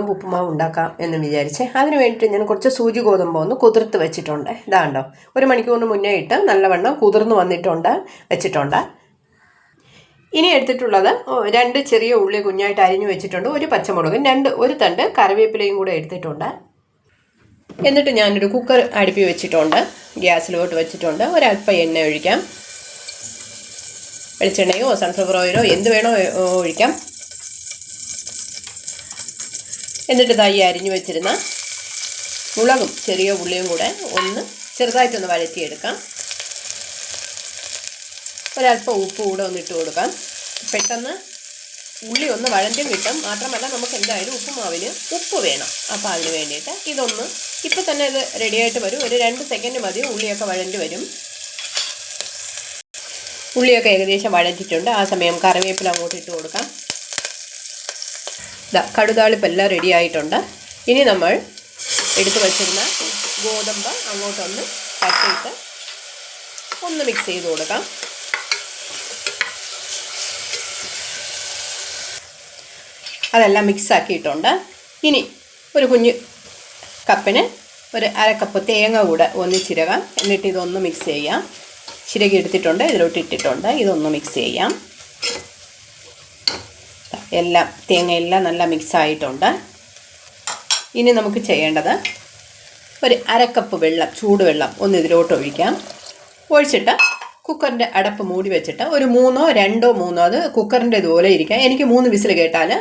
ഗോതമ്പ് ഉപ്പുമാവ് ഉണ്ടാക്കാം എന്ന് വിചാരിച്ച് അതിന് വേണ്ടിയിട്ട് ഞാൻ കുറച്ച് സൂചി ഗോതമ്പ് ഒന്ന് കുതിർത്ത് വെച്ചിട്ടുണ്ട്. ഇതാണ്ടോ ഒരു മണിക്കൂറിന് മുന്നേ ഇട്ട് നല്ലവണ്ണം കുതിർന്ന് വന്നിട്ടുണ്ട് വെച്ചിട്ടുണ്ട്. ഇനി എടുത്തിട്ടുള്ളത് രണ്ട് ചെറിയ ഉള്ളി കുഞ്ഞായിട്ട് അരിഞ്ഞു വെച്ചിട്ടുണ്ട് ഒരു പച്ചമുളകും രണ്ട് ഒരു തണ്ട് കറിവേപ്പിലയും കൂടെ എടുത്തിട്ടുണ്ട്. എന്നിട്ട് ഞാനൊരു കുക്കർ അടുപ്പി വെച്ചിട്ടുണ്ട് ഗ്യാസിലോട്ട് വെച്ചിട്ടുണ്ട് ഒരല്പം എണ്ണ ഒഴിക്കാം. വെളിച്ചെണ്ണയോ സൺഫ്ലവർ ഓയിലോ എന്ത് വേണോ ഒഴിക്കാം. എന്നിട്ട് തൈ അരിഞ്ഞു വെച്ചിരുന്ന മുളകും ചെറിയ ഉള്ളിയും കൂടെ ഒന്ന് ചെറുതായിട്ടൊന്ന് വഴറ്റിയെടുക്കാം. ഒരല്പം ഉപ്പ് കൂടെ ഒന്ന് ഇട്ട് കൊടുക്കാം. പെട്ടെന്ന് ഉള്ളി ഒന്ന് വഴഞ്ഞും കിട്ടും. മാത്രമല്ല നമുക്ക് എന്തായാലും ഉപ്പുമാവിന് ഉപ്പ് വേണം. അപ്പോൾ അതിന് വേണ്ടിയിട്ട് ഇതൊന്ന് ഇപ്പം തന്നെ ഇത് റെഡിയായിട്ട് വരും. ഒരു രണ്ട് സെക്കൻഡ് മതി ഉള്ളിയൊക്കെ വഴഞ്ഞു വരും. ഉള്ളിയൊക്കെ ഏകദേശം വഴറ്റിട്ടുണ്ട് ആ സമയം കറിവേപ്പില അങ്ങോട്ട് ഇട്ട് കൊടുക്കാം. ഇതാ കടുതാളിപ്പെല്ലാം റെഡി ആയിട്ടുണ്ട്. ഇനി നമ്മൾ എടുത്തു വച്ചിരുന്ന ഗോതമ്പ് അങ്ങോട്ടൊന്ന് തട്ടിയിട്ട് ഒന്ന് മിക്സ് ചെയ്ത് കൊടുക്കാം. അതെല്ലാം മിക്സ് ആക്കിയിട്ടുണ്ട്. ഇനി ഒരു കുഞ്ഞ് കപ്പിന് ഒരു അരക്കപ്പ് കപ്പ് തേങ്ങ കൂടെ ഒന്ന് ചിരകാം. എന്നിട്ട് ഇതൊന്ന് മിക്സ് ചെയ്യാം. ചിരകി എടുത്തിട്ടുണ്ട് ഇതിലോട്ട് ഇട്ടിട്ടുണ്ട്. ഇതൊന്ന് മിക്സ് ചെയ്യാം. എല്ലാം തേങ്ങയെല്ലാം നല്ല മിക്സ് ആയിട്ടുണ്ട്. ഇനി നമുക്ക് ചെയ്യേണ്ടത് ഒരു അരക്കപ്പ് വെള്ളം ചൂടുവെള്ളം ഒന്ന് ഇതിലോട്ട് ഒഴിക്കാം. ഒഴിച്ചിട്ട് കുക്കറിന്റെ അടപ്പ് മൂടി വെച്ചിട്ട് ഒരു മൂന്നോ രണ്ടോ മൂന്നോ അത് കുക്കറിന്റെ ഇതുപോലെ ഇരിക്കാം. എനിക്ക് മൂന്ന് വിസിൽ കേട്ടാൽ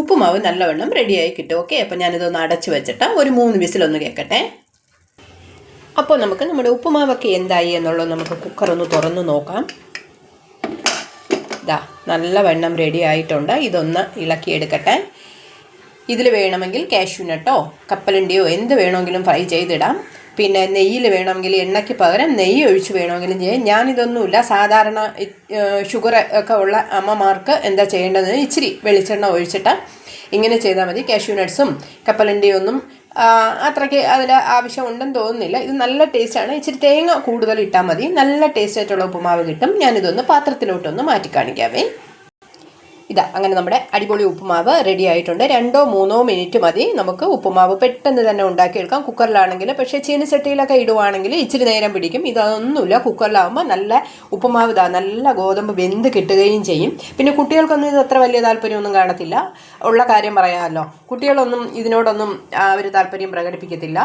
ഉപ്പുമാവ് നല്ലവണ്ണം റെഡിയായി കിട്ടും. ഓക്കെ അപ്പോൾ ഞാനിതൊന്ന് അടച്ച് വെച്ചിട്ട് ഒരു മൂന്ന് വിസിലൊന്ന് കേൾക്കട്ടെ അപ്പോൾ നമുക്ക് നമ്മുടെ ഉപ്പുമാവൊക്കെ എന്തായി എന്നുള്ളത് നമുക്ക് കുക്കർ ഒന്ന് തുറന്ന് നോക്കാം. നല്ല വെണ്ണം റെഡി ആയിട്ടുണ്ട്. ഇതൊന്ന് ഇളക്കിയെടുക്കട്ടെ ഇതിൽ വേണമെങ്കിൽ കാഷ്യൂനട്ടോ കപ്പലണ്ടിയോ എന്ത് വേണമെങ്കിലും ഫ്രൈ ചെയ്തിടാം. പിന്നെ നെയ്യിൽ വേണമെങ്കിൽ എണ്ണയ്ക്ക് പകരം നെയ്യ് ഒഴിച്ച് വേണമെങ്കിലും ചെയ്യാം. ഞാനിതൊന്നുമില്ല. സാധാരണ ഷുഗർ ഒക്കെ ഉള്ള അമ്മമാർക്ക് എന്താ ചെയ്യേണ്ടതെന്ന് ഇച്ചിരി വെളിച്ചെണ്ണ ഒഴിച്ചിട്ട് ഇങ്ങനെ ചെയ്താൽ മതി. കാഷ്യൂ നട്ട്സും കപ്പലണ്ടിയൊന്നും അത്രയ്ക്ക് അതിൽ ആവശ്യമുണ്ടെന്ന് തോന്നുന്നില്ല. ഇത് നല്ല ടേസ്റ്റാണ് ഇച്ചിരി തേങ്ങ കൂടുതൽ ഇട്ടാൽ മതി. നല്ല ടേസ്റ്റ് ആയിട്ടുള്ള ഉപ്പുമാവ് കിട്ടും. ഞാനിതൊന്ന് പാത്രത്തിലോട്ടൊന്ന് മാറ്റി കാണിക്കാവേ ഇതാ അങ്ങനെ നമ്മുടെ അടിപൊളി ഉപ്പുമാവ് റെഡി ആയിട്ടുണ്ട്. രണ്ടോ മൂന്നോ മിനിറ്റ് മതി. നമുക്ക് ഉപ്പുമാവ് പെട്ടെന്ന് തന്നെ ഉണ്ടാക്കിയെടുക്കാം. കുക്കറിലാണെങ്കിൽ പക്ഷേ ചീനച്ചട്ടിയിലൊക്കെ ഇടുവാണെങ്കിൽ ഇച്ചിരി നേരം പിടിക്കും. ഇതൊന്നുമില്ല കുക്കറിലാവുമ്പോൾ നല്ല ഉപ്പുമാവ് ഇതാ നല്ല ഗോതമ്പ് വെന്ത് കിട്ടുകയും ചെയ്യും. പിന്നെ കുട്ടികൾക്കൊന്നും ഇത് അത്ര വലിയ താല്പര്യമൊന്നും കാണത്തില്ല. ഉള്ള കാര്യം പറയാമല്ലോ. കുട്ടികളൊന്നും ഇതിനോടൊന്നും അവർ താല്പര്യം പ്രകടിപ്പിക്കത്തില്ല.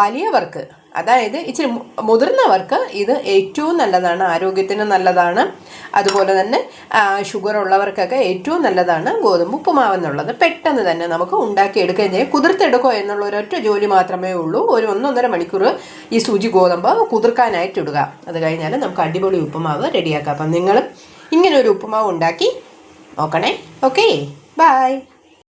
വലിയവർക്ക് അതായത് ഇച്ചിരി മുതിർന്നവർക്ക് ഇത് ഏറ്റവും നല്ലതാണ് ആരോഗ്യത്തിന് നല്ലതാണ്. അതുപോലെ തന്നെ ഷുഗർ ഉള്ളവർക്കൊക്കെ ഏറ്റവും നല്ലതാണ് ഗോതമ്പ് ഉപ്പുമാവ് എന്നുള്ളത്. പെട്ടെന്ന് തന്നെ നമുക്ക് ഉണ്ടാക്കിയെടുക്കുകയും ചെയ്യാം കുതിർത്തെടുക്കുക എന്നുള്ള ഒരൊറ്റ ജോലി മാത്രമേ ഉള്ളൂ. ഒരു ഒന്നൊന്നര മണിക്കൂർ ഈ സൂചി ഗോതമ്പ് കുതിർക്കാനായിട്ട് ഇടുക. അത് കഴിഞ്ഞാൽ നമുക്ക് അടിപൊളി ഉപ്പുമാവ് റെഡിയാക്കാം. അപ്പം നിങ്ങളും ഇങ്ങനെ ഒരു ഉപ്പുമാവ് ഉണ്ടാക്കി നോക്കണേ. ഓക്കേ? ബായ്